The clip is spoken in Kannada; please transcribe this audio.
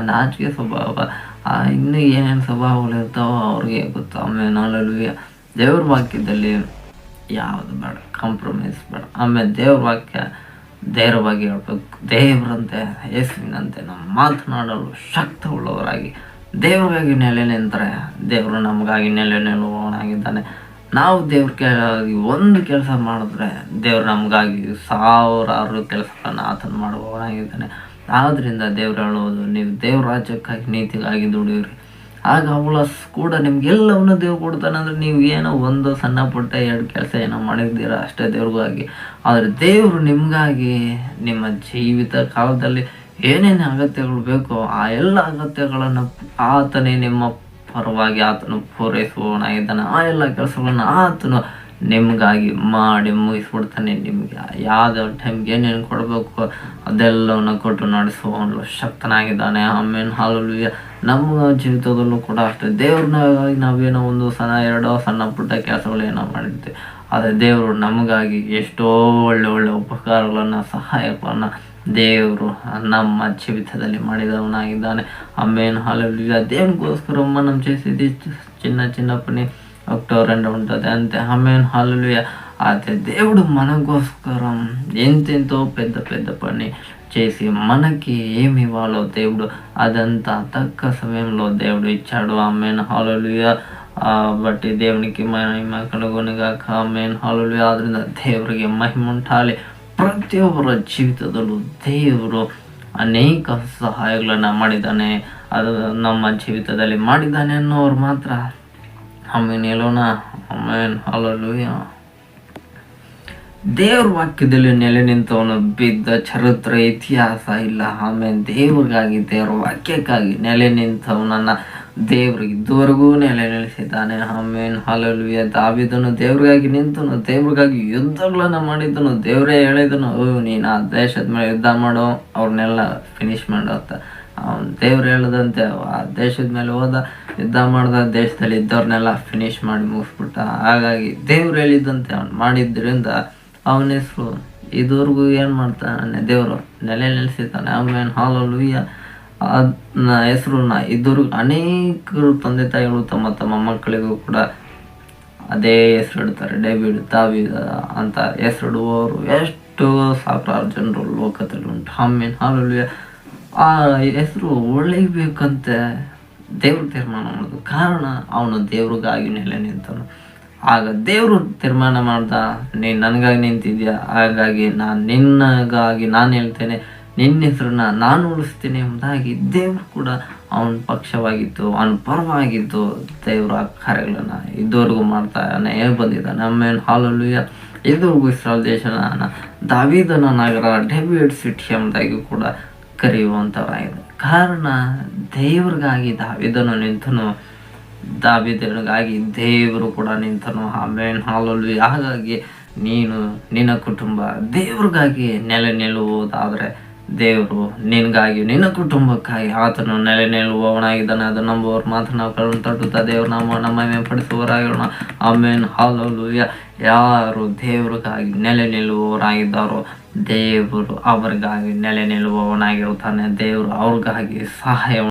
ನಾಚಿಕೆ ಸ್ವಭಾವ. ಇನ್ನೂ ಏನೇನು ಸ್ವಭಾವಗಳು ಇರ್ತಾವೋ ಅವ್ರಿಗೆ ಗೊತ್ತು. ಆಮೇಲೆ ನಾಳೆಲುವೆ ದೇವ್ರ ವಾಕ್ಯದಲ್ಲಿ ಯಾವುದು ಬೇಡ ಕಾಂಪ್ರಮೈಸ್ ಬೇಡ. ಆಮೇಲೆ ದೇವ್ರ ವಾಕ್ಯ ಧೈರ್ಯವಾಗಿ ಹೇಳ್ಬೇಕು. ದೇವರಂತೆ, ಯೇಸುವಿನಂತೆ ನಮ್ಮ ಮಾತನಾಡಲು ಶಕ್ತಿ ಉಳ್ಳವರಾಗಿ ದೇವರಿಗಾಗಿ ನೆಲೆ ನಿಂತರೆ ದೇವರು ನಮಗಾಗಿ ನೆಲೆ ನಿಲ್ಲುವವನಾಗಿದ್ದಾನೆ. ನಾವು ದೇವ್ರ ಕೆಳಗಾಗಿ ಒಂದು ಕೆಲಸ ಮಾಡಿದ್ರೆ ದೇವ್ರು ನಮಗಾಗಿ ಸಾವಿರಾರು ಕೆಲಸಗಳನ್ನು ಆತನ ಮಾಡುವವನಾಗಿದ್ದಾನೆ. ಆದ್ದರಿಂದ ದೇವ್ರು ಹೇಳೋದು ನೀವು ದೇವ್ರ ರಾಜ್ಯಕ್ಕಾಗಿ ನೀತಿಗಾಗಿ ದುಡಿಯಿರಿ ಆಗ ಅವಳ ಕೂಡ ನಿಮ್ಗೆಲ್ಲವನ್ನು ದೇವ್ರು ಕೊಡ್ತಾನಂದ್ರೆ ನೀವು ಏನೋ ಒಂದು ಸಣ್ಣ ಪುಟ್ಟ ಎರಡು ಕೆಲಸ ಏನೋ ಮಾಡಿದ್ದೀರ ಅಷ್ಟೇ ದೇವ್ರಿಗಾಗಿ ಆದರೆ ದೇವರು ನಿಮಗಾಗಿ ನಿಮ್ಮ ಜೀವಿತ ಕಾಲದಲ್ಲಿ ಏನೇನು ಅಗತ್ಯಗಳು ಬೇಕೋ ಆ ಎಲ್ಲ ಅಗತ್ಯಗಳನ್ನು ಆತನೇ ನಿಮ್ಮ ಪರವಾಗಿ ಆತನು ಪೂರೈಸುವವನಾಗಿದ್ದಾನೆ. ಆ ಎಲ್ಲ ಕೆಲಸಗಳನ್ನು ಆತನು ನಿಮಗಾಗಿ ಮಾಡಿ ಮುಗಿಸ್ಬಿಡ್ತಾನೆ ನಿಮಗೆ ಯಾವ್ದು ಟೈಮ್ಗೆ ಏನೇನು ಕೊಡಬೇಕು ಅದೆಲ್ಲವನ್ನು ಕೊಟ್ಟು ನಡೆಸುವವನು ಶಕ್ತನಾಗಿದ್ದಾನೆ ಆಮೇಲೆ ಹಾಲುಲಿಯ ನಮ್ಮ ಜೀವಿತದಲ್ಲೂ ಕೂಡ ಅಷ್ಟೇ ದೇವ್ರನ್ನಾಗಿ ನಾವೇನೋ ಒಂದು ಸಣ್ಣ ಎರಡೋ ಸಣ್ಣ ಪುಟ್ಟ ಕೆಲಸಗಳು ಏನೋ ಮಾಡಿರ್ತೀವಿ ಆದರೆ ದೇವರು ನಮಗಾಗಿ ಎಷ್ಟೋ ಒಳ್ಳೆ ಒಳ್ಳೆ ಉಪಕಾರಗಳನ್ನು ಸಹಾಯಗಳನ್ನು ದೇವರು ನಮ್ಮ ಜೀವಿತದಲ್ಲಿ ಮಾಡಿದವನಾಗಿದ್ದಾನೆ ಆಮೇಲೆ ಹಾಲುಲಿಯ ದೇವನಿಗೋಸ್ಕರ మనం చేసేది చిన్న చిన్న పని ఒకటో రెండో ఉంటుంది అంతే ఆమెన్ హాలలుయ అయితే దేవుడు మనకోసరం ఎంతెంతో పెద్ద పెద్ద పని చేసి మనకి ఏమి ఇవ్వాలో దేవుడు అదంతా తక్క సమయంలో దేవుడు ఇచ్చాడు ఆమెన్ హాలలుయ బట్టి దేవునికి మహిమ కనుగొనగాక ఆమెన్ హాలలుయ ಆದ್ರಿಂದ ದೇವರಿಗೆ ಮಹಿಮೆ ಉಂಟಾಗಲಿ ಪ್ರತಿಯೊಬ್ಬರ ಜೀವಿತದಲ್ಲೂ ದೇವರು ಅನೇಕ ಸಹಾಯಗಳನ್ನು ಮಾಡಿದ್ದಾನೆ ಅದು ನಮ್ಮ ಜೀವಿತದಲ್ಲಿ ಮಾಡಿದ್ದಾನೆ ಅನ್ನೋರು ಮಾತ್ರ ಆಮೇಲೆ ಹೇಳೋಣ ಆಮೇನ್ ಹಾಲಲ್ಲೂಯ ದೇವ್ರ ವಾಕ್ಯದಲ್ಲಿ ನೆಲೆ ನಿಂತವನು ಬಿದ್ದ ಚರಿತ್ರೆ ಇತಿಹಾಸ ಇಲ್ಲ. ಆಮೇಲೆ ದೇವ್ರಿಗಾಗಿ, ದೇವ್ರ ವಾಕ್ಯಕ್ಕಾಗಿ ನೆಲೆ ನಿಂತವನನ್ನ ದೇವ್ರು ಇದುವರೆಗೂ ನೆಲೆ ನೆಲೆಸಿದ್ದಾನೆ. ಆಮೇನ್. ಹಾಲಲ್ವಿಯ ದಾವಿದನು ದೇವ್ರಿಗಾಗಿ ನಿಂತನು. ದೇವ್ರಿಗಾಗಿ ಯುದ್ಧಗಳನ್ನ ಮಾಡಿದ್ದನು. ದೇವರೇ ಹೇಳಿದನು ನೀನು ಆ ದೇಶದ ಮೇಲೆ ಯುದ್ಧ ಮಾಡೋ, ಅವ್ರನ್ನೆಲ್ಲ ಫಿನಿಶ್ ಮಾಡೋ ಅಂತ. ಅವ್ನು ದೇವ್ರು ಹೇಳದಂತೆ ಆ ದೇಶದ ಮೇಲೆ ಹೋದ, ಯುದ್ಧ ಮಾಡ್ದ, ದೇಶದಲ್ಲಿ ಇದ್ದವ್ರನ್ನೆಲ್ಲ ಫಿನಿಶ್ ಮಾಡಿ ಮುಗಿಸ್ಬಿಟ್ಟ. ಹಾಗಾಗಿ ದೇವ್ರು ಹೇಳಿದಂತೆ ಅವ್ನು ಮಾಡಿದ್ರಿಂದ ಅವನ ಹೆಸರು ಇದುವರೆಗೂ ಏನು ಮಾಡ್ತಾನೆ? ದೇವರು ನೆಲೆ ನಿಲ್ಲಿಸಿದ್ದಾನೆ ಆಮೇನ್. ಹಾಲಲ್ವಿಯ ಹೆಸರನ್ನ ಇದ್ದರು ಅನೇಕರು ತಂದೆ ತಾಯಿಗಳು ತಮ್ಮ ತಮ್ಮ ಮಕ್ಕಳಿಗೂ ಕೂಡ ಅದೇ ಹೆಸರು ಇಡ್ತಾರೆ, ಡೇವಿಡ್ ದಾವಿದ ಅಂತ ಹೆಸರಿಡುವವರು ಎಷ್ಟು ಸಾವಿರಾರು ಜನರು ಲೋಕದಲ್ಲಿ ಉಂಟು. ಆಮೇಲೆ ಹಾಲಲ್ಲಿ ಆ ಹೆಸರು ಒಳ್ಳೆಯಬೇಕಂತೆ ದೇವ್ರು ತೀರ್ಮಾನ ಮಾಡೋದು ಕಾರಣ ಅವನು ದೇವ್ರಿಗಾಗಿ ನೆಲೆ ನಿಂತನು. ಆಗ ದೇವರು ತೀರ್ಮಾನ ಮಾಡ್ದ ನೀನು ನನಗಾಗಿ ನಿಂತಿದ್ಯಾ? ಹಾಗಾಗಿ ನಾನು ನಿನ್ನಗಾಗಿ ನಾನು ಹೇಳ್ತೇನೆ. ನಿನ್ನ ಹೆಸರನ್ನ ನಾನು ಉಳಿಸ್ತೀನಿ ಎಂಬುದಾಗಿ ದೇವರು ಕೂಡ ಅವನ ಪಕ್ಷವಾಗಿತ್ತು, ಅವನ ಪರವಾಗಿದ್ದು ದೇವರ ಕಾರ್ಯಗಳನ್ನು ಇದುವರೆಗೂ ಮಾಡ್ತಾನೆ ಬಂದಿದ್ದಾನೆ. ಆಮೇಲೆ ಹಾಲಲ್ಲು ಇದುವರೆಗೂ ಇಸ್ರಾಲ್ ದೇಶನ ದಾವಿದನ ನಗರ ಡೆಬಿಡ್ ಸಿಟಿ ಎಂಬುದಾಗಿ ಕೂಡ ಕರೆಯುವಂಥವರಾಗಿದೆ ಕಾರಣ ದೇವ್ರಿಗಾಗಿ ದಾವಿದನು ನಿಂತನು. ದಾವಿದನಿಗಾಗಿ ದೇವರು ಕೂಡ ನಿಂತನು. ಆಮೇಲೆ ಹಾಲಲ್ಲಿ ಹಾಗಾಗಿ ನೀನು, ನಿನ್ನ ಕುಟುಂಬ ದೇವ್ರಿಗಾಗಿ ನೆಲೆ ನಿಲ್ಲುವುದಾದರೆ ದೇವರು ನಿನಗಾಗಿ, ನಿನ್ನ ಕುಟುಂಬಕ್ಕಾಗಿ ಆತನು ನೆಲೆ ನಿಲ್ಲುವವನಾಗಿದ್ದಾನೆ ಅದು ನಂಬುವವರು ಮಾತ್ರ ನಾವು ಕಣ್ಣು ತಟ್ಟುತ್ತಾ ದೇವರು ನಮ್ಮ ನಮ್ಮ ಪಡಿಸುವವರಾಗಿರೋಣ ಆಮೇನ್. ಯಾರು ದೇವರಿಗಾಗಿ ನೆಲೆ ನಿಲ್ಲುವವರಾಗಿದ್ದಾರೋ ದೇವರು ಅವರಿಗಾಗಿ ನೆಲೆ ನಿಲ್ಲುವವನಾಗಿರುತ್ತಾನೆ ದೇವರು ಅವ್ರಿಗಾಗಿ ಸಹಾಯ